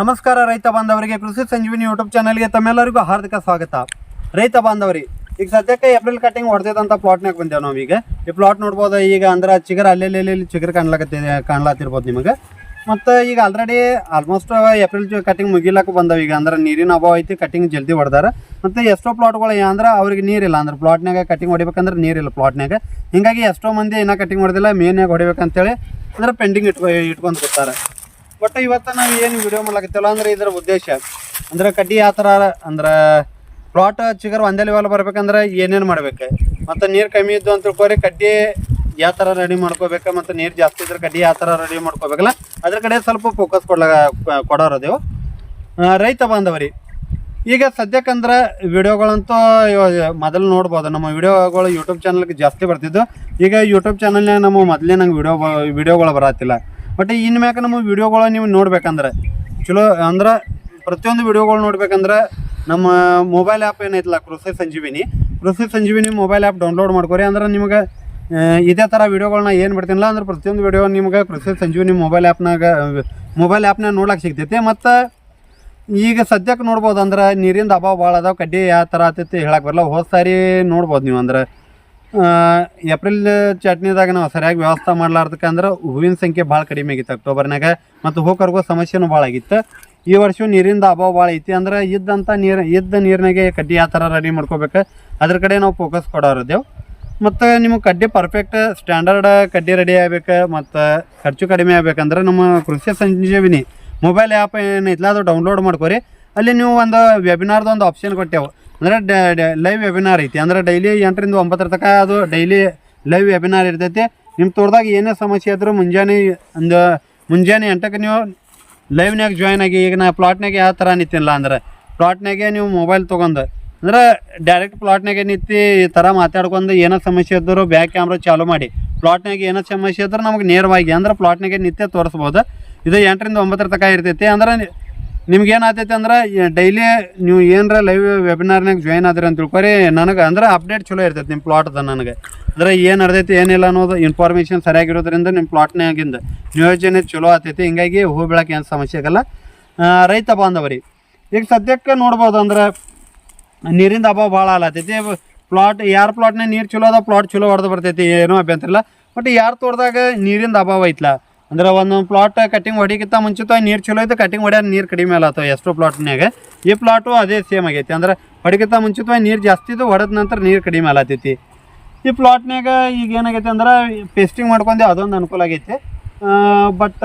ನಮಸ್ಕಾರ ರೈತ ಬಾಂಧವರಿಗೆ, ಕೃಷಿ ಸಂಜೀವಿನಿ ಯೂಟ್ಯೂಬ್ ಚಾನಲ್ಗೆ ತಮ್ಮೆಲ್ಲರಿಗೂ ಹಾರ್ದಿಕ ಸ್ವಾಗತ. ರೈತ ಬಾಂಧವರಿ, ಈಗ ಸದ್ಯಕ್ಕೆ ಏಪ್ರಿಲ್ ಕಟಿಂಗ್ ಹೊಡೆದಿದ್ದಂಥ ಪ್ಲಾಟ್ನಾಗ ಬಂದೇವೆ ನಾವೀಗ. ಈ ಪ್ಲಾಟ್ ನೋಡ್ಬೋದು ಈಗ ಅಂದ್ರೆ ಚಿಗರ್ ಅಲ್ಲೆಲ್ಲಿ ಚಿಗರ್ ಕಾಣ್ಲಕತ್ತಿದೆ ಕಾಣ್ಲಾತಿರ್ಬೋದು ನಿಮಗೆ. ಮತ್ತು ಈಗ ಆಲ್ರೆಡಿ ಆಲ್ಮೋಸ್ಟ್ ಏಪ್ರಿಲ್ ಕಟಿಂಗ್ ಮುಗಿಲಕ್ಕ ಬಂದವ ಈಗ. ಅಂದ್ರೆ ನೀರಿನ ಅಭಾವ ಐತಿ ಕಟಿಂಗ್ ಜಲ್ದಿ ಹೊಡೆದಾರ. ಮತ್ತು ಎಷ್ಟೋ ಪ್ಲಾಟ್ಗಳು ಅಂದ್ರೆ ಅವ್ರಿಗೆ ನೀರಿಲ್ಲ ಅಂದ್ರೆ ಪ್ಲಾಟ್ನಾಗ ಕಟಿಂಗ್ ಹೊಡಿಬೇಕಂದ್ರೆ ನೀರಿಲ್ಲ ಪ್ಲಾಟ್ನಾಗ ಹಿಂಗಾಗಿ ಎಷ್ಟೋ ಮಂದಿ ಇನ್ನೂ ಕಟಿಂಗ್ ಹೊಡೆದಿಲ್ಲ ಮೇನ್ಯಾಗ ಹೊಡಿಬೇಕಂತೇಳಿ ಅಂದ್ರೆ ಪೆಂಡಿಂಗ್ ಇಟ್ಕೊ, ಇಟ್ಕೊಂಡ್ ಕೂತಾರೆ. ಬಟ್ ಇವತ್ತು ನಾವು ಏನು ವಿಡಿಯೋ ಮಾಡ್ಲಕತ್ತಿಲ್ಲ ಅಂದ್ರೆ ಇದರ ಉದ್ದೇಶ. ಅಂದ್ರೆ ಕಡ್ಡಿ ಯಾವ ಥರ ಅಂದ್ರೆ ಪ್ಲಾಟ್ ಚಿಗರ್ ಒಂದೇ ಲೆವೆಲ್ ಬರ್ಬೇಕಂದ್ರೆ ಏನೇನು ಮಾಡ್ಬೇಕು. ಮತ್ತು ನೀರು ಕಮ್ಮಿ ಇದ್ದು ಅಂತ ತಿಳ್ಕೊರಿ, ಕಡ್ಡಿ ಯಾವ ಥರ ರೆಡಿ ಮಾಡ್ಕೋಬೇಕು ಮತ್ತು ನೀರು ಜಾಸ್ತಿ ಇದ್ರೆ ಕಡ್ಡಿ ಯಾವ ಥರ ರೆಡಿ ಮಾಡ್ಕೋಬೇಕಲ್ಲ? ಅದ್ರ ಕಡೆ ಸ್ವಲ್ಪ ಫೋಕಸ್ ಕೊಡ್ಲ ಕೊಡೋರದೇವು ರೈತ ಬಾಂಧವರಿ, ಈಗ ಸದ್ಯಕ್ಕಂದ್ರೆ ವಿಡಿಯೋಗಳಂತೂ ಮೊದಲು ನೋಡ್ಬೋದು. ನಮ್ಮ ವಿಡಿಯೋಗಳು ಯೂಟ್ಯೂಬ್ ಚಾನಲ್ಗೆ ಜಾಸ್ತಿ ಬರ್ತಿದ್ದು. ಈಗ ಯೂಟ್ಯೂಬ್ ಚಾನಲ್ನಾಗ ನಮ್ಮ ಮೊದಲೇ ನಂಗೆ ವಿಡಿಯೋ ವಿಡಿಯೋಗಳು ಬರತ್ತಿಲ್ಲ. ಬಟ್ ಇನ್ಮ್ಯಾಕ ನಮ್ಮ ವಿಡಿಯೋಗಳು ನೀವು ನೋಡ್ಬೇಕಂದ್ರೆ, ಚಲೋ ಅಂದ್ರೆ ಪ್ರತಿಯೊಂದು ವಿಡಿಯೋಗಳು ನೋಡ್ಬೇಕಂದ್ರೆ ನಮ್ಮ ಮೊಬೈಲ್ ಆ್ಯಪ್ ಏನೈತಲ್ಲ ಕೃಷಿ ಸಂಜೀವಿನಿ. ಕೃಷಿ ಸಂಜೀವಿನಿ ಮೊಬೈಲ್ ಆ್ಯಪ್ ಡೌನ್ಲೋಡ್ ಮಾಡ್ಕೊರಿ. ಅಂದ್ರೆ ನಿಮಗೆ ಇದೇ ಥರ ವೀಡಿಯೋಗಳನ್ನ ಏನು ಬಿಡ್ತೀನಿಲ್ಲ, ಅಂದ್ರೆ ಪ್ರತಿಯೊಂದು ವಿಡಿಯೋ ನಿಮ್ಗೆ ಕೃಷಿ ಸಂಜೀವಿನಿ ಮೊಬೈಲ್ ಆ್ಯಪ್ನಾಗ ಮೊಬೈಲ್ ಆ್ಯಪ್ನಾಗ ನೋಡ್ಲಿಕ್ಕೆ ಸಿಗ್ತೈತಿ. ಮತ್ತು ಈಗ ಸದ್ಯಕ್ಕೆ ನೋಡ್ಬೋದು ಅಂದ್ರೆ ನೀರಿಂದ ಅಭಾವ ಭಾಳ ಅದಾವೆ, ಕಡ್ಡಿ ಯಾವ ಥರ ಆತೈತಿ ಹೇಳಕ್ಕೆ ಬರಲ್ಲ ಹೋದ ಸಾರಿ ನೋಡ್ಬೋದು ನೀವು ಅಂದ್ರೆ. ಏಪ್ರಿಲ್ ಚಟ್ನಿದಾಗ ನಾವು ಸರಿಯಾಗಿ ವ್ಯವಸ್ಥೆ ಮಾಡ್ಲಾರ್ದಕ್ಕೆ ಅಂದ್ರೆ ಹೂವಿನ ಸಂಖ್ಯೆ ಭಾಳ ಕಡಿಮೆ ಆಗಿತ್ತು ಅಕ್ಟೋಬರ್ನಾಗ, ಮತ್ತು ಹೋಗರ್ಗೋ ಸಮಸ್ಯೆನೂ ಭಾಳ ಆಗಿತ್ತು. ಈ ವರ್ಷ ನೀರಿಂದ ಅಭಾವ ಭಾಳ ಐತಿ ಅಂದ್ರೆ ಇದ್ದಂಥ ನೀರು, ಇದ್ದ ನೀರಿನಾಗೆ ಕಡ್ಡಿ ಯಾವ ಥರ ರೆಡಿ ಮಾಡ್ಕೋಬೇಕು. ಅದ್ರ ಕಡೆ ನಾವು ಫೋಕಸ್ ಕೊಡೋರದೇವು ಮತ್ತು ನಿಮಗೆ ಕಡ್ಡಿ ಪರ್ಫೆಕ್ಟ್ ಸ್ಟ್ಯಾಂಡರ್ಡ್ ಕಡ್ಡಿ ರೆಡಿ ಆಗ್ಬೇಕು, ಮತ್ತು ಖರ್ಚು ಕಡಿಮೆ ಆಗ್ಬೇಕಂದ್ರೆ ನಮ್ಮ ಕೃಷಿ ಸಂಜೀವಿನಿ ಮೊಬೈಲ್ ಆ್ಯಪ್ ಏನೈತಲ್ಲ ಅದು ಡೌನ್ಲೋಡ್ ಮಾಡ್ಕೋರಿ. ಅಲ್ಲಿ ನೀವು ಒಂದು ವೆಬಿನಾರ್ದು ಒಂದು ಆಪ್ಷನ್ ಕೊಟ್ಟೆವು. ಅಂದರೆ ಲೈವ್ ವೆಬಿನಾರ್ ಐತಿ. ಅಂದ್ರೆ ಡೈಲಿ ಎಂಟರಿಂದ ಒಂಬತ್ತರ ತನಕ ಅದು ಡೈಲಿ ಲೈವ್ ವೆಬಿನಾರ್ ಇರ್ತೈತಿ. ನಿಮ್ಮ ತೋಟದಾಗ ಏನೇ ಸಮಸ್ಯೆ ಆದರೂ ಮುಂಜಾನೆ ಒಂದು, ಮುಂಜಾನೆ ಎಂಟಕ್ಕೆ ನೀವು ಲೈವ್ನಾಗ ಜಾಯ್ನ್ ಆಗಿ, ಈಗ ನಾ ಪ್ಲಾಟ್ನಾಗೆ ಯಾವ ಥರ ನಿಂತಿಲ್ಲ ಅಂದ್ರೆ ಪ್ಲಾಟ್ನಾಗೆ ನೀವು ಮೊಬೈಲ್ ತೊಗೊಂಡು ಅಂದ್ರೆ ಡೈರೆಕ್ಟ್ ಪ್ಲಾಟ್ನಾಗ ಏನೈತಿ ಈ ಥರ ಮಾತಾಡ್ಕೊಂಡು ಏನೋ ಸಮಸ್ಯೆ ಇದ್ದರೂ ಬ್ಯಾಕ್ ಕ್ಯಾಮ್ರಾ ಚಾಲು ಮಾಡಿ. ಪ್ಲಾಟ್ನಾಗ ಏನೋ ಸಮಸ್ಯೆ ಇದ್ರೆ ನಮಗೆ ನೇರವಾಗಿ ಅಂದ್ರೆ ಪ್ಲಾಟ್ನಾಗೆ ನಿತ್ಯ ತೋರಿಸ್ಬೋದು. ಇದು ಎಂಟರಿಂದ ಒಂಬತ್ತರ ತನಕ ಇರ್ತೈತಿ. ಅಂದ್ರೆ ನಿಮ್ಗೆ ಏನಾಗ್ತೈತಿ ಅಂದ್ರೆ ಡೈಲಿ ನೀವು ಏನರ ಲೈವ್ ವೆಬಿನಾರ್ನಾಗ ಜಾಯ್ನ್ ಆದ್ರಿ ಅಂತ ತಿಳ್ಕೊರಿ. ನನಗೆ ಅಂದ್ರೆ ಅಪ್ಡೇಟ್ ಚಲೋ ಇರ್ತೈತಿ ನಿಮ್ಮ ಪ್ಲಾಟ್ದ ನನಗೆ. ಅಂದ್ರೆ ಏನು ನಡ್ದೈತಿ ಏನಿಲ್ಲ ಅನ್ನೋದು ಇನ್ಫಾರ್ಮೇಷನ್ ಸರಿಯಾಗಿರೋದ್ರಿಂದ ನಿಮ್ಮ ಪ್ಲಾಟ್ನಾಗಿಂದ ನಿಯೋಜನೆ ಚಲೋ ಆಗ್ತೈತಿ ಹಿಂಗಾಗಿ ಹೂ ಬೆಳಕ್ಕೆ ಏನು ಸಮಸ್ಯೆ ಆಗಲ್ಲ. ರೈತ ಬಾಂಧವರಿ. ಈಗ ಸದ್ಯಕ್ಕೆ ನೋಡ್ಬೋದು ಅಂದ್ರೆ ನೀರಿಂದ ಅಭಾವ ಭಾಳ ಆಲತ್ತೈತಿ ಪ್ಲಾಟ್, ಯಾರ ಪ್ಲಾಟ್ನಾಗ ನೀರು ಚಲೋ ಅದ ಪ್ಲಾಟ್ ಚಲೋ ಹೊಡೆದು ಬರ್ತೈತಿ, ಏನೂ ಅಭ್ಯಂತರ ಇಲ್ಲ. ಬಟ್ ಯಾರು ತೋಟದಾಗ ನೀರಿಂದ ಅಭಾವ ಐತ್ಲ ಅಂದ್ರೆ ಒಂದೊಂದು ಪ್ಲಾಟ್ ಕಟಿಂಗ್ ಹೊಡಿಕಿಂತ ಮುಂಚಿತವಾಗಿ ನೀರು ಚಲೋ ಐತೆ ಕಟಿಂಗ್ ಹೊಡ್ಯಾರ ನೀರು ಕಡಿಮೆ ಆಲತ್ತವ ಎಷ್ಟೋ ಪ್ಲಾಟ್ನಾಗ ಈ ಪ್ಲಾಟು ಅದೇ ಸೇಮ್ ಆಗೈತಿ. ಅಂದ್ರೆ ಹೊಡಿಕಿಂತ ಮುಂಚಿತವಾಗಿ ನೀರು ಜಾಸ್ತಿ ಇದು ಹೊಡೆದ ನಂತರ ನೀರು ಕಡಿಮೆ ಆಲತ್ತೈತಿ ಈ ಪ್ಲಾಟ್ನಾಗ ಈಗ ಏನಾಗೈತೆ ಅಂದ್ರೆ ಪೇಸ್ಟಿಂಗ್ ಮಾಡ್ಕೊಂಡೆ ಅದೊಂದು ಅನುಕೂಲ ಆಗೈತೆ. ಬಟ್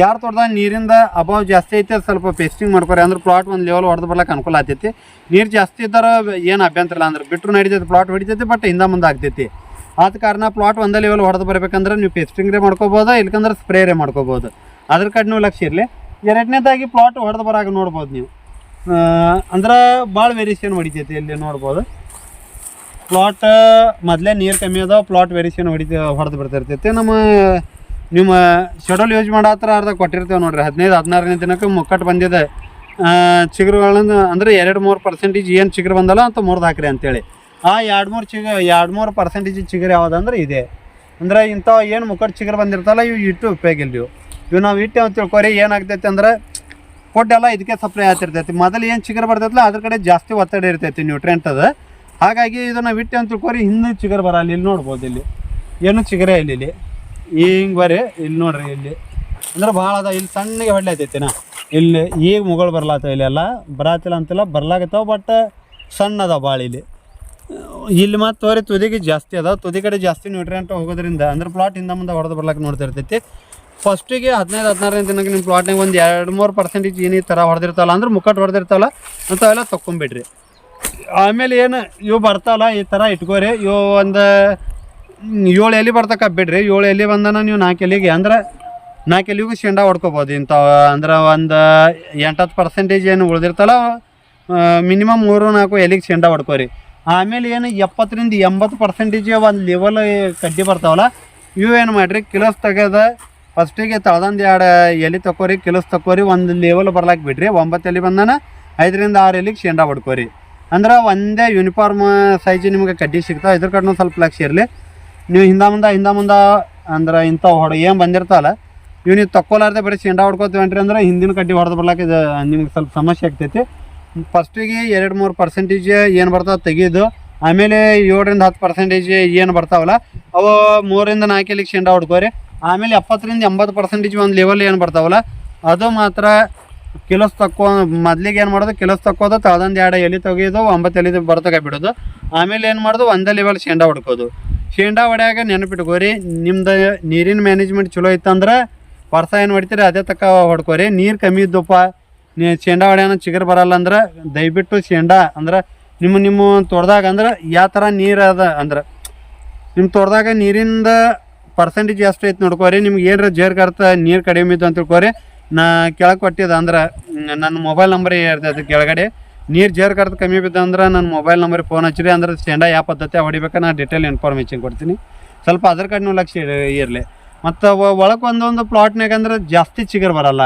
ಯಾರು ತೋಟದಾಗ ನೀರಿಂದ ಅಭಾವ ಜಾಸ್ತಿ ಐತೆ, ಸ್ವಲ್ಪ ಪೇಸ್ಟಿಂಗ್ ಮಾಡ್ಕೊರಿ. ಅಂದ್ರೆ ಪ್ಲಾಟ್ ಒಂದು ಲೆವೆಲ್ ಹೊಡೆದು ಬರ್ಲಿಕ್ಕೆ ಅನುಕೂಲ ಆಗ್ತೈತಿ ನೀರು ಜಾಸ್ತಿ ಇದ್ದರೆ ಏನು ಅಭ್ಯಂತರ ಇಲ್ಲ. ಅಂದ್ರೆ ಬಿಟ್ಟರು ನಡೀತೈತೆ ಪ್ಲಾಟ್ ಹೊಡಿತೈತಿ ಬಟ್ ಹಿಂದೆ ಮುಂದೆ ಆಗ್ತೈತಿ. ಆದ ಕಾರಣ ಪ್ಲಾಟ್ ಒಂದೇ ಲೆವೆಲ್ ಹೊಡೆದು ಬರಬೇಕಂದ್ರೆ ನೀವು ಪೇಸ್ಟಿಂಗ್ರೇ ಮಾಡ್ಕೋಬೋದು, ಇಲ್ಕಂದ್ರೆ ಸ್ಪ್ರೇರೇ ಮಾಡ್ಕೋಬೋದು. ಅದ್ರ ಕಡೆ ನೀವು ಲಕ್ಷ ಇರಲಿ. ಎರಡನೇದಾಗಿ ಪ್ಲಾಟ್ ಹೊಡೆದು ಬರಾಗ ನೋಡ್ಬೋದು ನೀವು. ಅಂದ್ರೆ ಭಾಳ ವೇರಿಯೇಷನ್ ಹೊಡಿತೈತಿ ಇಲ್ಲಿ ನೋಡ್ಬೋದು. ಪ್ಲಾಟ್ ಮೊದಲೇ ನೀರು ಕಮ್ಮಿ ಅದಾವ ಪ್ಲಾಟ್ ವೇರಿಯೇಷನ್ ಹೊಡಿತ, ಹೊಡೆದು ಬಿಡ್ತಿರ್ತೈತಿ ನಮ್ಮ ನಿಮ್ಮ ಶೆಡ್ಯೂಲ್ ಯೂಸ್ ಮಾಡತ್ರ ಅರ್ಧ ಕೊಟ್ಟಿರ್ತೇವೆ ನೋಡ್ರಿ. ಹದಿನೈದು, ಹದಿನಾರನೇ ದಿನಕ್ಕೆ ಮುಕ್ಕಟ್ಟು ಬಂದಿದೆ. ಚಿಗುರುಗಳನ್ನು ಅಂದರೆ ಎರಡು ಮೂರು ಪರ್ಸೆಂಟೇಜ್ ಏನು ಚಿಗುರು ಬಂದಲ್ಲ ಅಂತ ಮೂರ್ದು ಹಾಕ್ರಿ ಅಂತೇಳಿ. ಆ ಎರಡು ಮೂರು ಚಿಗ, ಎರಡು ಮೂರು ಪರ್ಸೆಂಟೇಜ್ ಚಿಗುರು ಯಾವುದಂದ್ರೆ ಇದೆ. ಅಂದ್ರೆ ಇಂಥ ಏನು ಮುಕ್ಕಟ್ಟು ಚಿಗುರು ಬಂದಿರ್ತಲ್ಲ, ಇವು ಇಟ್ಟು ಉಪಯೋಗಿಲ್ಲ ಇವು. ಇವು ನಾವು ಇಟ್ಟು ಅಂತ ತಿಳ್ಕೊರಿ, ಏನಾಗ್ತೈತೆ ಅಂದ್ರೆ ಫುಡ್ಡೆಲ್ಲ ಇದಕ್ಕೆ ಸಪ್ಲೈ ಆಗ್ತಿರ್ತೈತಿ. ಮೊದಲು ಏನು ಚಿಗುರು ಬರ್ತೈತಲ್ಲ ಅದ್ರ ಕಡೆ ಜಾಸ್ತಿ ಒತ್ತಡ ಇರ್ತೈತಿ ನ್ಯೂಟ್ರೆಂಟ್ ಅದು. ಹಾಗಾಗಿ ಇದನ್ನು ಬಿಟ್ಟು ಅಂತ ತಿಳ್ಕೊರಿ ಹಿಂದೆ ಚಿಗುರು ಬರಲ್ಲ. ಇಲ್ಲಿ ನೋಡ್ಬೋದು ಇಲ್ಲಿ. ಏನು ಚಿಗುರೇ ಇಲ್ಲ. ಹಿಂಗೆ ಬರ್ರಿ ಇಲ್ಲಿ ನೋಡ್ರಿ ಇಲ್ಲಿ. ಅಂದ್ರೆ ಭಾಳ ಅದ, ಇಲ್ಲಿ ಸಣ್ಣಗೆ ಹೊಡ್ಲೈತೈತಿ ನಾ. ಇಲ್ಲಿ ಈಗ ಮುಗಳು ಬರ್ಲಾತ ಇಲ್ಲಿ ಎಲ್ಲ ಬರಾತಿಲ್ಲ ಅಂತಿಲ್ಲ, ಬರ್ಲಾಗತ್ತವ ಬಟ್ ಸಣ್ಣ ಅದ ಭಾಳ ಇಲ್ಲಿ. ಇಲ್ಲಿ ಮತ್ತು ತೋರಿ, ತುದಿಗೆ ಜಾಸ್ತಿ ಅದ ತುದಿ ಕಡೆ ಜಾಸ್ತಿ ನ್ಯೂಟ್ರಿಯೆಂಟ್ ಹೋಗೋದ್ರಿಂದ, ಅಂದ್ರೆ ಪ್ಲಾಟ್ ಹಿಂದೆ ಮುಂದೆ ಹೊಡೆದು ಬರ್ಲಾಕ ನೋಡ್ತಿರ್ತೈತಿ. ಫಸ್ಟಿಗೆ ಹದಿನೈದು ಹದಿನಾರನೇ ದಿನಕ್ಕೆ ನಿಮ್ಮ ಪ್ಲಾಟ್ನಾಗ ಒಂದು ಎರಡು ಮೂರು ಪರ್ಸೆಂಟೇಜ್ ಏನು ಈ ಥರ ಹೊಡೆದಿರ್ತಾವಲ್ಲ, ಅಂದ್ರೆ ಮುಖಟ್ ಹೊಡೆದಿರ್ತಾವಲ್ಲ, ಅಂಥವೆಲ್ಲ ತೊಗೊಂಬಿಡ್ರಿ ಆಮೇಲೆ ಏನು ಇವು ಬರ್ತಾವಲ್ಲ, ಈ ಥರ ಇಟ್ಕೋರಿ. ಇವು ಒಂದು ಏಳು ಎಲೆ ಬರ್ತಕ್ಕ ಬಿಡ್ರಿ, ಏಳು ಎಲೆ ಬಂದನ ನೀವು ನಾಲ್ಕು ಎಲೆಗೆ. ಅಂದ್ರೆ ನಾಲ್ಕು ಎಲೆಗೂ ಶೇಂಡ ಹೊಡ್ಕೋಬೋದು. ಇಂಥವು ಅಂದ್ರೆ ಒಂದು ಎಂಟತ್ತು ಪರ್ಸೆಂಟೇಜ್ ಏನು ಉಳಿದಿರ್ತಲ್ಲ ಮಿನಿಮಮ್ ಮೂರು ನಾಲ್ಕು ಎಲೆಗೆ ಶೇಂಡ ಹೊಡ್ಕೋರಿ. ಆಮೇಲೆ ಏನು ಎಪ್ಪತ್ತರಿಂದ ಎಂಬತ್ತು ಪರ್ಸೆಂಟೇಜ್ ಒಂದು ಲೆವೆಲ್ ಕಡ್ಡಿ ಬರ್ತಾವಲ್ಲ, ಇವು ಏನು ಮಾಡಿರಿ, ಕಿಲೋಸ್ ತೆಗೆದ ಫಸ್ಟಿಗೆ ತಳದಂದು ಎರಡು ಎಲೆ ತಕೋರಿ ಕಿಲೋಸ್ ತಕೋರಿ ಒಂದು ಲೆವೆಲ್ ಬರ್ಲಾಕ್ ಬಿಡ್ರಿ. ಒಂಬತ್ತು ಎಲೆ ಬಂದನ, ಐದರಿಂದ ಆರು ಎಲೆಗೆ ಶೇಂಡ ಹೊಡ್ಕೋರಿ. ಅಂದ್ರೆ ಒಂದೇ ಯೂನಿಫಾರ್ಮ್ ಸೈಜ್ ನಿಮ್ಗೆ ಕಡ್ಡಿ ಸಿಗ್ತಾವೆ, ಇದ್ರ ಕಡೆ ಸ್ವಲ್ಪ ಲಕ್ಷ ಇರಲಿ. ನೀವು ಹಿಂದ ಮುಂದೆ ಹಿಂದ ಮುಂದೆ ಅಂದ್ರೆ ಇಂಥವು ಹೊಡೆ ಏನು ಬಂದಿರ್ತಲ್ಲ ಇವು ನೀವು ತಕ್ಕೊಲಾರ್ದೆ ಬರೀ ಶೇಂಡಾ ಹೊಡ್ಕೋತೀವಿ ಅಂಟ್ರಿ ಅಂದ್ರೆ ಹಿಂದಿನ ಕಡ್ಡಿ ಹೊಡೆದು ಬರ್ಲಾಕ ಇದು ನಿಮ್ಗೆ ಸ್ವಲ್ಪ ಸಮಸ್ಯೆ ಆಗ್ತೈತಿ. ಫಸ್ಟಿಗೆ ಎರಡು ಮೂರು ಪರ್ಸೆಂಟೇಜ್ ಏನು ಬರ್ತಾವ ತೆಗೀದು, ಆಮೇಲೆ ಏಳರಿಂದ ಹತ್ತು ಪರ್ಸೆಂಟೇಜ್ ಏನು ಬರ್ತಾವಲ್ಲ, ಅವು ಮೂರಿಂದ ನಾಲ್ಕಲಿಗೆ ಶೇಂಡಾ ಹೊಡ್ಕೋರಿ. ಆಮೇಲೆ ಎಪ್ಪತ್ತರಿಂದ ಎಂಬತ್ತು ಪರ್ಸೆಂಟೇಜ್ ಒಂದು ಲೆವೆಲ್ ಏನು ಬರ್ತಾವಲ್ಲ, ಅದು ಮಾತ್ರ ಕಿಲೋಸ್ ತಕ್ಕೋ ಮೊದ್ಲಿಗೆ ಏನು ಮಾಡೋದು, ಕಿಲೋಸ್ ತಕ್ಕೋದು, ತಳದೊಂದು ಎರಡು ಎಲೆ ತೆಗೆಯೋದು ಒಂಬತ್ತು ಎಲೆ ಬರ್ತಕ ಬಿಡೋದು ಆಮೇಲೆ ಏನು ಮಾಡೋದು, ಒಂದೇ ಲೆವೆಲ್ ಶೇಂಡಾ ಹೊಡ್ಕೋದು. ಶೇಂಡಾ ಹೊಡ್ಯಾಗ ನೆನಪಿಟ್ಕೋರಿ ನಿಮ್ದು ನೀರಿನ ಮ್ಯಾನೇಜ್ಮೆಂಟ್ ಚಲೋ ಇತ್ತಂದ್ರೆ ವರ್ಷ ಏನು ಹೊಡಿತೀರಿ ಅದೇ ತಕ್ಕ ಹೊಡ್ಕೋರಿ ನೀರು ಕಮ್ಮಿ ಇದ್ದಪ್ಪ ನೀ ಶೇಂಡಾ ಹೊಡ್ಯಾನ ಚಿಗರ್ ಬರಲ್ಲ ಅಂದ್ರೆ, ದಯವಿಟ್ಟು ಶೇಂಡಾ ಅಂದ್ರೆ, ನಿಮ್ಮ ನಿಮ್ಮ ತೋಟದಾಗ ಅಂದ್ರೆ ಯಾವ ಥರ ನೀರು ಅದ ಅಂದ್ರೆ. ನಿಮ್ಮ ತೋಟದಾಗ ನೀರಿಂದ ಪರ್ಸೆಂಟೇಜ್ ಎಷ್ಟು ಐತೆ ನೋಡ್ಕೋರಿ ನಿಮ್ಗೆ ಏನಾರ ಜೇರ್ ಕರ್ತ, ನೀರು ಕಡಿಮೆ ಇದ್ದು ಅಂತ ತಿಳ್ಕೊರಿ ನಾ ಕೆಳಗೆ ಕೊಟ್ಟಿದ್ದ ಅಂದ್ರೆ, ನನ್ನ ಮೊಬೈಲ್ ನಂಬರ್ ಇರ್ತದೆ ಕೆಳಗಡೆ. ನೀರು ಜೇರ್ ಕರ್ದು ಕಮ್ಮಿ ಬಿದ್ದ ಅಂದ್ರೆ ನನ್ನ ಮೊಬೈಲ್ ನಂಬರ್ ಫೋನ್ ಹಚ್ಚಿರಿ, ಅಂದ್ರೆ ಸ್ಟ್ಯಾಂಡ ಯಾವ ಪದ್ಧತಿ ಹೊಡಿಬೇಕು ನಾನು ಡಿಟೇಲ್ ಇನ್ಫಾರ್ಮೇಷನ್ ಕೊಡ್ತೀನಿ. ಸ್ವಲ್ಪ ಅದ್ರ ನೀವು ಲಕ್ಷ ಇರಲಿ. ಮತ್ತು ಒಳಗೆ ಒಂದೊಂದು ಪ್ಲಾಟ್ನಾಗ ಅಂದ್ರೆ ಜಾಸ್ತಿ ಚಿಗರ್ ಬರಲ್ಲ.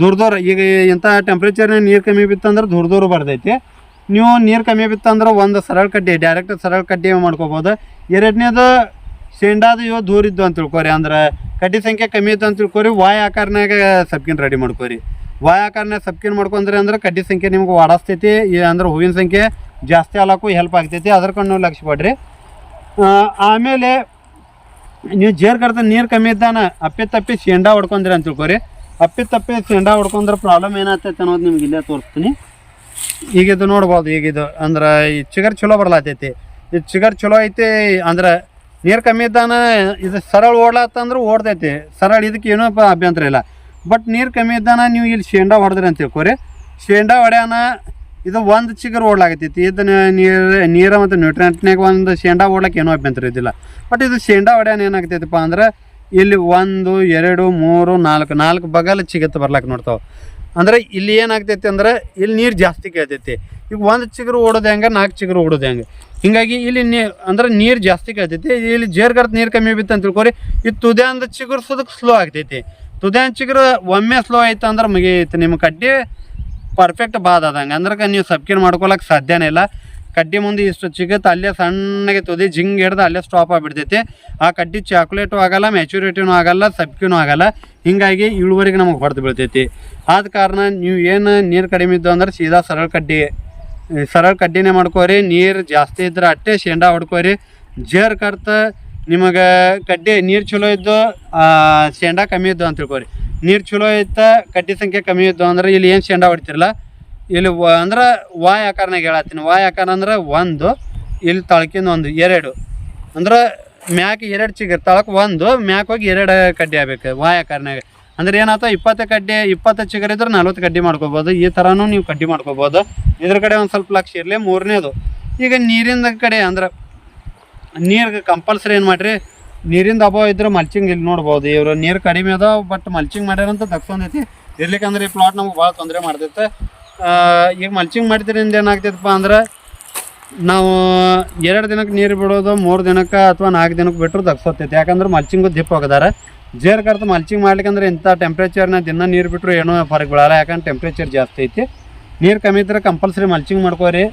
ದೂರ ದೂರ, ಈಗ ಇಂಥ ಟೆಂಪ್ರೇಚರ್ನ ನೀರು ಕಮ್ಮಿ ಬಿತ್ತಂದ್ರೆ ದೂರ ದೂರ ಬರ್ತೈತಿ. ನೀವು ನೀರು ಕಮ್ಮಿ ಬಿತ್ತಂದ್ರೆ ಒಂದು ಸರಳ ಕಡ್ಡಿ ಡೈರೆಕ್ಟ್ ಸರಳ ಕಡ್ಡಿ ಮಾಡ್ಕೋಬೋದು. ಎರಡನೇದು ಶೇಂಡಾದು ಇವ ದೂರ ಇದ್ದು ಅಂತ ತಿಳ್ಕೊರಿ, ಅಂದ್ರೆ ಕಡ್ಡಿ ಸಂಖ್ಯೆ ಕಮ್ಮಿ ಇತ್ತು ಅಂತ ತಿಳ್ಕೊರಿ ವಾಯ್ ಆಕಾರನಾಗ ಸಬ್ಕಿನ್ ರೆಡಿ ಮಾಡ್ಕೊರಿ. ವಾಯ್ ಆಕಾರನಾಗ ಸಬ್ಕಿನ್ ಮಾಡ್ಕೊಂಡ್ರಿ ಅಂದ್ರೆ ಕಡ್ಡಿ ಸಂಖ್ಯೆ ನಿಮ್ಗೆ ವಾಡಸ್ತೈತಿ ಅಂದ್ರೆ ಹೂವಿನ ಸಂಖ್ಯೆ ಜಾಸ್ತಿ ಅಲ್ಲಕ್ಕೂ ಹೆಲ್ಪ್ ಆಗ್ತೈತಿ. ಅದ್ರ ಕಣ್ಣು ಕೊಡ್ರಿ ಆ, ಆಮೇಲೆ ನೀವು ಜೇರ್ ಕಡ್ದ ನೀರು ಕಮ್ಮಿ ಇದ್ದಾನೆ ಅಪ್ಪಿ ತಪ್ಪಿ ಶೇಂಡಾ ಹೊಡ್ಕೊಂಡ್ರಿ ಅಂತ ತಿಳ್ಕೊರಿ. ಅಪ್ಪಿ ತಪ್ಪಿ ಶೇಂಡಾ ಹೊಡ್ಕೊಂಡ್ರೆ ಪ್ರಾಬ್ಲಮ್ ಏನಾಗ್ತೈತೆ ಅನ್ನೋದು ನಿಮ್ಗೆ ಇಲ್ಲೇ ತೋರಿಸ್ತೀನಿ. ಈಗ ಇದು ನೋಡ್ಬೋದು ಈಗಿದು ಅಂದ್ರೆ ಈ ಚಿಗರ್ ಚಲೋ ಬರ್ಲಾತೈತಿ. ಇದು ಚಿಗರ್ ಚಲೋ ಐತಿ ಅಂದ್ರೆ ನೀರು ಕಮ್ಮಿ ಇದ್ದಾನೆ ಇದು ಸರಳ ಓಡ್ಲಾತ್ತಂದ್ರೆ ಓಡ್ತೈತಿ. ಸರಳ ಇದಕ್ಕೆ ಏನೂ ಅಭ್ಯಂತರ ಇಲ್ಲ. ಬಟ್ ನೀರು ಕಮ್ಮಿ ಇದ್ದಾನ ನೀವು ಇಲ್ಲಿ ಶೇಂಡಾ ಹೊಡೆದ್ರಿ ಅಂತ ತಿಳ್ಕೊರಿ. ಶೇಂಡಾ ಹೊಡ್ಯಾನ ಇದು ಒಂದು ಚಿಗರ್ ಓಡ್ಲಾಗತ್ತೈತಿ ಇದನ್ನ ನೀರು ನೀರು ಮತ್ತು ನ್ಯೂಟ್ರಿಯಂಟ್ನಾಗ ಒಂದು ಶೇಂಡಾ ಓಡ್ಲಕ್ಕೆ ಏನೋ ಅಭ್ಯಂತರ ಇದ್ದಿಲ್ಲ. ಬಟ್ ಇದು ಶೇಂಡಾ ಹೊಡ್ಯಾನ ಏನಾಗ್ತೈತಪ್ಪ ಅಂದ್ರೆ ಇಲ್ಲಿ ಒಂದು, ಎರಡು, ಮೂರು, ನಾಲ್ಕು ನಾಲ್ಕು ಬಗಲ್ ಚಿಗತ್ತು ಬರ್ಲಾಕ ನೋಡ್ತಾವೆ. ಅಂದ್ರೆ ಇಲ್ಲಿ ಏನಾಗ್ತೈತಿ ಅಂದ್ರೆ ಇಲ್ಲಿ ನೀರು ಜಾಸ್ತಿ ಕೇಳ್ತೈತಿ. ಈಗ ಒಂದು ಚಿಗುರು ಓಡೋದು ಹೆಂಗೆ ನಾಲ್ಕು ಚಿಗುರು ಓಡೋದು ಹೆಂಗೆ. ಹಿಂಗಾಗಿ ಇಲ್ಲಿ ನೀ, ಅಂದ್ರೆ ನೀರು ಜಾಸ್ತಿ ಕೇಳ್ತೈತಿ. ಇಲ್ಲಿ ಜೇರ್ಗರ್ತ್ ನೀರು ಕಮ್ಮಿ ಬಿತ್ತು ಅಂತ ತಿಳ್ಕೊರಿ. ಇದು ತುದ್ಯಾಂದ ಚಿಗುರ್ಸೋದಕ್ಕೆ ಸ್ಲೋ ಆಗ್ತೈತಿ. ತುದ್ಯಾನ್ ಚಿಗುರು ಒಮ್ಮೆ ಸ್ಲೋ ಆಯ್ತು ಅಂದ್ರೆ ಮುಗಿಯಿತು ನಿಮ್ಮ ಕಡ್ಡಿ ಪರ್ಫೆಕ್ಟ್ ಬಾದ್ ಆದಂಗೆ. ಅಂದ್ರೆ ನೀವು ಸಬ್ಕಿನ್ ಮಾಡ್ಕೊಳಕ್ಕೆ ಸಾಧ್ಯನೇ ಇಲ್ಲ. ಕಡ್ಡಿ ಮುಂದೆ ಇಷ್ಟು ಚಿಗುತ್ತೆ ಅಲ್ಲೇ ಸಣ್ಣಗೆ ತುದಿ, ಜಿಂಗ್ ಹಿಡ್ದು ಅಲ್ಲೇ ಸ್ಟಾಪ್ ಆಗಿಬಿಡ್ತೈತಿ. ಆ ಕಡ್ಡಿ ಚಾಕ್ಲೇಟು ಆಗಲ್ಲ ಮೆಚುರಿಟಿನೂ ಆಗಲ್ಲ ಸಬ್ಕಿನೂ ಆಗಲ್ಲ. ಹಿಂಗಾಗಿ ಇಳುವರಿಗೆ ನಮಗೆ ಹೊಡೆದು ಬೀಳ್ತೈತಿ. ಆದ ಕಾರಣ ನೀವು ಏನು ನೀರು ಕಡಿಮೆ ಇದ್ದು ಅಂದ್ರೆ ಸೀದಾ ಸರಳ ಕಡ್ಡಿ, ಸರಳ ಕಡ್ಡಿನೇ ಮಾಡ್ಕೋರಿ. ನೀರು ಜಾಸ್ತಿ ಇದ್ರೆ ಅಟ್ಟೆ ಶೇಂಡಾ ಹೊಡ್ಕೋರಿ. ಜೇರ್ ಕರ್ತ ನಿಮಗೆ ಕಡ್ಡಿ ನೀರು ಚಲೋ ಇದ್ದು ಶೇಂಡಾ ಕಮ್ಮಿ ಇದ್ದು ಅಂತ ತಿಳ್ಕೊರಿ ನೀರು ಚಲೋ ಇತ್ತ ಕಡ್ಡಿ ಸಂಖ್ಯೆ ಕಮ್ಮಿ ಇದ್ದು ಅಂದ್ರೆ ಇಲ್ಲಿ ಏನು ಶೇಂಡಾ ಹೊಡಿತಿರಲ್ಲ? ಇಲ್ಲಿ ಅಂದ್ರೆ ವಾಯ್ ಆಕಾರನಾಗ ಹೇಳತ್ತೀನಿ. ವಾಯ್ ಆಕಾರ ಅಂದ್ರೆ ಒಂದು, ಇಲ್ಲಿ ತಳಕಿಂದ ಒಂದು, ಎರಡು. ಅಂದ್ರೆ ಮ್ಯಾಕ್ ಎರಡು ಚಿಗರ್ ತಳಕ್ ಒಂದು, ಮ್ಯಾಕ್ ಹೋಗಿ ಎರಡು ಕಡ್ಡಿ ಆಗ್ಬೇಕು ವಾಯ್ ಆಕಾರನಾಗ. ಅಂದ್ರೆ ಏನಾಯ್ತು? ಇಪ್ಪತ್ತು ಕಡ್ಡಿ, ಇಪ್ಪತ್ತು ಚಿಗರ್ ಇದ್ರೆ ನಲ್ವತ್ತು ಕಡ್ಡಿ ಮಾಡ್ಕೋಬೋದು. ಈ ಥರನೂ ನೀವು ಕಡ್ಡಿ ಮಾಡ್ಕೋಬೋದು. ಇದ್ರ ಕಡೆ ಒಂದು ಸ್ವಲ್ಪ ಲಕ್ಷ ಇರಲಿ, ಮೂರನೇದು. ಈಗ ನೀರಿನ ಕಡೆ ಅಂದ್ರೆ ನೀರಿಗೆ ಕಂಪಲ್ಸರಿ ಏನು ಮಾಡಿರಿ? ನೀರಿಂದ ಅಭಾವ ಇದ್ರೆ ಮಲ್ಚಿಂಗ್ ಇಲ್ಲಿ ನೋಡ್ಬೋದು. ಇವರು ನೀರು ಕಡಿಮೆ ಅದ ಬಟ್ ಮಲ್ಚಿಂಗ್ ಮಾಡ್ಯಾರಂತ ತಗ್ಸೊಂದೈತಿ ಇರ್ಲಿಕ್ಕಂದ್ರೆ ಈ ಪ್ಲಾಟ್ ನಮ್ಗೆ ಭಾಳ ತೊಂದರೆ ಮಾಡ್ತೈತೆ. ಈಗ ಮಲ್ಚಿಂಗ್ ಮಾಡಿದ್ರಿಂದ ಏನಾಗ್ತೈತಪ್ಪ ಅಂದ್ರೆ, ನಾವು ಎರಡು ದಿನಕ್ಕೆ ನೀರು ಬಿಡೋದು, ಮೂರು ದಿನಕ್ಕೆ ಅಥವಾ ನಾಲ್ಕು ದಿನಕ್ಕೆ ಬಿಟ್ಟರು ದಗ್ಸೋತೈತಿ. ಯಾಕಂದ್ರೆ ಮಲ್ಚಿಂಗು ದಿಪ್ ಹೋಗದಾರ. ಜೇರ್ ಕರ್ತ ಮಲ್ಚಿಂಗ್ ಮಾಡ್ಲಿಕ್ಕಂದ್ರೆ ಇಂಥ ಟೆಂಪ್ರೇಚರ್ನ ದಿನ ನೀರು ಬಿಟ್ಟರು ಏನೂ ಫರಕ್ ಬೀಳಲ್ಲ. ಯಾಕಂದ್ರೆ ಟೆಂಪ್ರೇಚರ್ ಜಾಸ್ತಿ ಐತಿ. ನೀರು ಕಮ್ಮಿ ಇದ್ರೆ ಕಂಪಲ್ಸರಿ ಮಲ್ಚಿಂಗ್ ಮಾಡ್ಕೋರಿ.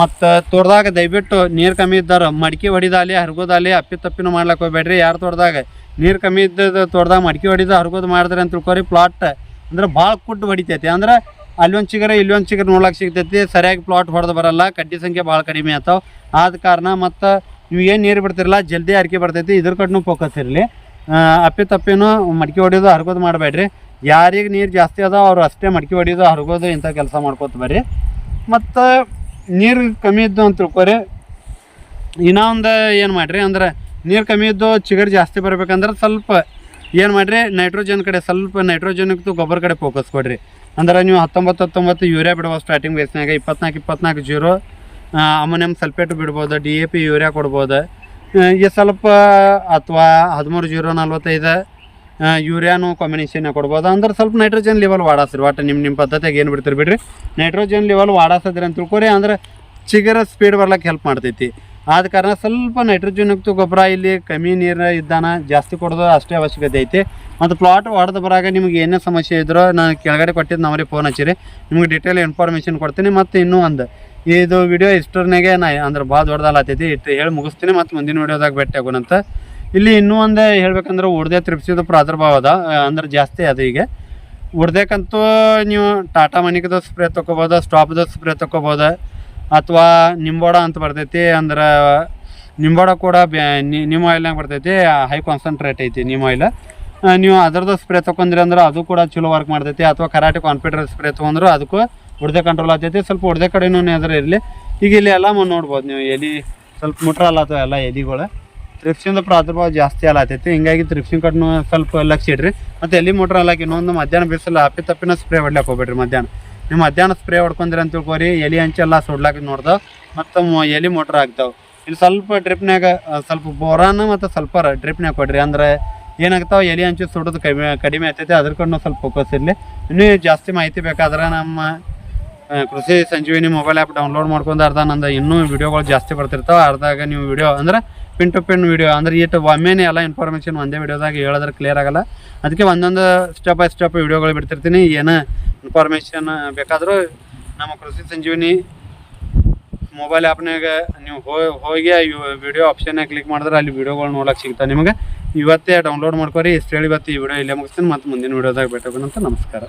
ಮತ್ತು ತೋಟದಾಗ ದಯವಿಟ್ಟು ನೀರು ಕಮ್ಮಿ ಇದ್ದಾರ ಮಡಿಕೆ ಹೊಡಿದಾಲಿ ಹರ್ಗೋದಾಲಿ ಅಪ್ಪಿ ತಪ್ಪಿನೂ ಮಾಡ್ಲಕ್ಕೆ ಹೋಗ್ಬೇಡ್ರಿ. ಯಾರು ತೋಟದಾಗ ನೀರು ಕಮ್ಮಿ ಇದ್ದ ತೋಟದಾಗ ಮಡಿಕೆ ಹೊಡಿದ ಹರ್ಗೋದು ಮಾಡಿದ್ರೆ ಅಂತ ತಿಳ್ಕೊರಿ ಪ್ಲಾಟ್ ಅಂದ್ರೆ ಭಾಳ ಕುಟ್ಟು ಹೊಡಿತೈತಿ. ಅಂದ್ರೆ ಅಲ್ಲೊಂದು ಚಿಗರ, ಇಲ್ಲೊಂದು ಚಿಗರ ನೋಡ್ಲಿಕ್ಕೆ ಸಿಗ್ತೈತಿ. ಸರಿಯಾಗಿ ಪ್ಲಾಟ್ ಹೊಡೆದು ಬರಲ್ಲ, ಕಡ್ಡಿ ಸಂಖ್ಯೆ ಭಾಳ ಕಡಿಮೆ ಆತಾವ ಆದ ಕಾರಣ ಮತ್ತು ನೀವು ಏನು ನೀರು ಬಿಡ್ತಿರಲ್ಲ, ಜಲ್ದಿ ಅರಿಕೆ ಬರ್ತೈತಿ, ಇದ್ರ ಕಡೆನೂ ಫೋಕಸ್ ಇರಲಿ ಅಪ್ಪಿ ತಪ್ಪಿನೂ ಮಡಿಕೆ ಹೊಡಿಯೋದು ಹರ್ಗೋದು ಮಾಡಬೇಡ್ರಿ. ಯಾರಿಗೆ ನೀರು ಜಾಸ್ತಿ ಅದಾವ, ಅವ್ರು ಅಷ್ಟೇ ಮಡಿಕೆ ಹೊಡಿಯೋದು ಹರ್ಗೋದು ಇಂಥ ಕೆಲಸ ಮಾಡ್ಕೋತ ಬರ್ರಿ. ಮತ್ತು ನೀರು ಕಮ್ಮಿ ಇದ್ದು ಅಂತ ತಿಳ್ಕೊರಿ. ಇನ್ನೂ ಒಂದು ಏನು ಮಾಡಿರಿ ಅಂದ್ರೆ ನೀರು ಕಮ್ಮಿ ಇದ್ದು ಚಿಗರ್ ಜಾಸ್ತಿ ಬರ್ಬೇಕಂದ್ರೆ ಸ್ವಲ್ಪ ಏನು ಮಾಡಿರಿ ನೈಟ್ರೋಜನ್ ಕಡೆ ಸ್ವಲ್ಪ ನೈಟ್ರೋಜನ್ಕ್ತು ಗೊಬ್ಬರ ಕಡೆ ಫೋಕಸ್ ಕೊಡಿರಿ. ಅಂದ್ರೆ ನೀವು ಹತ್ತೊಂಬತ್ತು ಹತ್ತೊಂಬತ್ತು ಯೂರಿಯಾ ಬಿಡ್ಬೋದು ಸ್ಟಾರ್ಟಿಂಗ್ ಬೇಸ್ನಾಗ ಇಪ್ಪತ್ನಾಲ್ಕು ಇಪ್ಪತ್ನಾಲ್ಕು ಜೀರೋ ಅಮೋನಿಯಂ ಸಲ್ಫೇಟ್ ಬಿಡ್ಬೋದು ಡಿ ಎ ಪಿ ಯೂರಿಯಾ ಕೊಡ್ಬೋದು. ಈ ಸ್ವಲ್ಪ ಅಥವಾ ಹದಿಮೂರು ಜೀರೋ ನಲ್ವತ್ತೈದು ಯೂರಿಯಾನು ಕಾಂಬಿನೇಷನ್ ಕೊಡ್ಬೋದು? ಅಂದ್ರೆ ಸ್ವಲ್ಪ ನೈಟ್ರೋಜನ್ ಲೆವೆಲ್ ವಾಡಾಸ್ರಿ. ಒಟ್ಟು ನಿಮ್ಮ ನಿಮ್ಮ ಪದ್ಧತಿಯಾಗ ಏನು ಬಿಡ್ತೀರಿ ಬಿಡ್ರಿ? ನೈಟ್ರೋಜನ್ ಲೆವೆಲ್ ವಾಡಾಸದ್ರಿ ಅಂತ ತಿಳ್ಕೊರಿ, ಅಂದ್ರೆ ಚಿಗರ ಸ್ಪೀಡ್ ಬರ್ಲಿಕ್ಕೆ ಹೆಲ್ಪ್ ಮಾಡ್ತೈತಿ. ಆದ ಕಾರಣ ಸ್ವಲ್ಪ ನೈಟ್ರೋಜನ್ ಯುಕ್ತ ಗೊಬ್ಬರ ಇಲ್ಲಿ ಕಮ್ಮಿ ನೀರು ಇದ್ದಾನ, ಜಾಸ್ತಿ ಕೊಡೋದು ಅಷ್ಟೇ ಅವಶ್ಯಕತೆ ಐತಿ. ಮತ್ತು ಪ್ಲಾಟ್ ಹೊಡೆದು ಬರಾಗ ನಿಮ್ಗೆ ಏನೇ ಸಮಸ್ಯೆ ಇದ್ರೋ ನಾನು ಕೆಳಗಡೆ ಕೊಟ್ಟಿದ್ದು ನಮ್ಮಲ್ಲಿ ಫೋನ್ ಹಚ್ಚಿರಿ. ನಿಮ್ಗೆ ಡೀಟೇಲ್ ಇನ್ಫಾರ್ಮೇಷನ್ ಕೊಡ್ತೀನಿ, ಮತ್ತು ಇನ್ನೂ ಒಂದು. ಇದು ವಿಡಿಯೋ ಇಷ್ಟರ್ನಾಗೆ ನಾ ಅಂದ್ರೆ ಭಾಳ ದೊಡ್ಡದಲ್ಲತ್ತೈತಿ ಇಟ್ಟು ಹೇಳಿ ಮುಗಿಸ್ತೀನಿ, ಮತ್ತು ಮುಂದಿನ ವಿಡಿಯೋದಾಗ ಭೇಟಿ ಆಗೋಣಂತ. ಇಲ್ಲಿ ಇನ್ನೂ ಒಂದು ಹೇಳ್ಬೇಕಂದ್ರೆ ಉಡ್ದೆ ತ್ರಿಪ್ಸಿದ ಪ್ರಾದುರ್ಭಾವ ಅದ. ಅಂದ್ರೆ ಜಾಸ್ತಿ ಅದ ಈಗ. ಉಡ್ದೇಕಂತೂ ನೀವು ಟಾಟಾ ಮನಿಕದ ಸ್ಪ್ರೇ ತೊಗೋಬೋದು ಸ್ಟಾಪ್ದ ಸ್ಪ್ರೇ ತೊಗೋಬೋದು ಅಥವಾ ನಿಂಬೋಡ ಅಂತ ಬರ್ತೈತಿ, ಅಂದ್ರೆ ನಿಂಬೋಡ ಕೂಡ ನಿಮ್ಮ ನಿಮ್ ಆಯಿಲ್ನಾಗ ಬರ್ತೈತಿ ಹೈ ಕಾನ್ಸಂಟ್ರೇಟ್ ಐತಿ ನಿಮ್ಮ ಆಯಿಲ್ ನೀವು ಅದರದ್ದು ಸ್ಪ್ರೇ ತೊಗೊಂಡ್ರಿ ಅಂದ್ರೆ ಅದು ಕೂಡ ಚಲೋ ವರ್ಕ್ ಮಾಡ್ತೈತಿ, ಅಥವಾ ಕರಾಟೆ ಕಾನ್ಫಿಡರ್ ಸ್ಪ್ರೇ ತೊಗೊಂಡ್ರು ಅದಕ್ಕೂ ಉಡ್ದೆ ಕಂಟ್ರೋಲ್ ಆಗ್ತೈತಿ. ಸ್ವಲ್ಪ ಉಡ್ದೆ ಕಡೆನೂ ಅದ್ರ ಇರಲಿ. ಈಗ ಇಲ್ಲಿ ಎಲ್ಲ ನೋಡ್ಬೋದು ನೀವು ಎಲಿ, ಸ್ವಲ್ಪ ಮುಟ್ರಲ್ಲ ಅಥವಾ ಎಲ್ಲ ಎಲಿಗಳು. ತ್ರಿಪ್ಸಿಂದ ಪ್ರಾದುರ್ಭಾವ ಜಾಸ್ತಿ ಆಗತ್ತೈತಿ ಹಿಂಗಾಗಿ ತ್ರಿಪ್ಸಿನ ಕಟ್ನು ಸ್ವಲ್ಪ ಲಕ್ಷ ಇಡ್ರಿ. ಮತ್ತು ಎಲ್ಲಿ ಮೋಟ್ರ್ ಅಲ್ಲಾಕಿ ಇನ್ನೊಂದು ಮಧ್ಯಾಹ್ನ ಬಿಸಿಲು ಅಪ್ಪಿ ತಪ್ಪಿನ ಸ್ಪ್ರೇ ಹೊಡ್ಲಿಕ್ಕೆ ಹೋಗ್ಬೇಡ್ರಿ ಮಧ್ಯಾಹ್ನ. ನೀವು ಮಧ್ಯಾಹ್ನ ಸ್ಪ್ರೇ ಹೊಡ್ಕೊಂಡ್ರಿ ಅಂತ ತಿಳ್ಕೊರಿ, ಎಲಿ ಹಂಚೆಲ್ಲ ಸುಡ್ಲಾಕ ನೋಡ್ದೆ, ಮತ್ತು ಎಲಿ ಮೋಟ್ರ್ ಆಗ್ತಾವೆ. ಇಲ್ಲಿ ಸ್ವಲ್ಪ ಡ್ರಿಪ್ನಾಗ ಸ್ವಲ್ಪ ಬೋರಾನ ಮತ್ತು ಸ್ವಲ್ಪ ಡ್ರಿಪ್ನಾಗ ಕೊಡ್ರಿ. ಅಂದ್ರೆ ಏನಾಗ್ತಾವೆ, ಎಲಿ ಹಂಚು ಸುಡೋದು ಕಡಿಮೆ ಕಡಿಮೆ ಆಗ್ತೈತಿ ಅದ್ರ ಕಡೆ ಸ್ವಲ್ಪ ಫೋಕಸ್ ಇರಲಿ. ಇನ್ನೂ ಜಾಸ್ತಿ ಮಾಹಿತಿ ಬೇಕಾದ್ರೆ ನಮ್ಮ ಕೃಷಿ ಸಂಜೀವಿನಿ ಮೊಬೈಲ್ ಆ್ಯಪ್ ಡೌನ್ಲೋಡ್ ಮಾಡ್ಕೊಂಡು ಅರ್ಧ ನಂದು ಇನ್ನೂ ವಿಡಿಯೋಗಳು ಜಾಸ್ತಿ ಬರ್ತಿರ್ತಾವೆ. ಅರ್ಧಾಗ ನೀವು ವಿಡಿಯೋ ಅಂದ್ರೆ ಪಿನ್ ಟು ಪಿನ್ ವಿಡಿಯೋ ಅಂದ್ರೆ ಇಟ್ಟು ಒಮ್ಮೆನೇ ಎಲ್ಲ ಇನ್ಫಾರ್ಮೇಷನ್ ಒಂದೇ ವಿಡಿಯೋದಾಗ ಹೇಳಿದ್ರೆ ಕ್ಲಿಯರ್ ಆಗಲ್ಲ. ಅದಕ್ಕೆ ಒಂದೊಂದು ಸ್ಟೆಪ್ ಬೈ ಸ್ಟೆಪ್ ವಿಡಿಯೋಗಳು ಬಿಡ್ತಿರ್ತೀನಿ. ಏನು ಇನ್ಫಾರ್ಮೇಷನ್ ಬೇಕಾದರೂ ನಮ್ಮ ಕೃಷಿ ಸಂಜೀವಿನಿ ಮೊಬೈಲ್ ಆ್ಯಪ್ನಾಗ ನೀವು ಹೋಗಿ ಹೋಗಿ ವಿಡಿಯೋ ಆಪ್ಷನ್ನಾಗ ಕ್ಲಿಕ್ ಮಾಡಿದ್ರೆ ಅಲ್ಲಿ ವೀಡಿಯೋಗಳು ನೋಡೋಕೆ ಸಿಗ್ತಾವೆ ನಿಮಗೆ. ಇವತ್ತೇ ಡೌನ್ಲೋಡ್ ಮಾಡ್ಕೋರಿ. ಇಷ್ಟು ಹೇಳಿ ಇವತ್ತು ಈ ವಿಡಿಯೋ ಇಲ್ಲೇ ಮುಗಿಸ್ತೀನಿ. ಮತ್ತು ಮುಂದಿನ ವೀಡಿಯೋದಾಗ ಅಂತ ನಮಸ್ಕಾರ.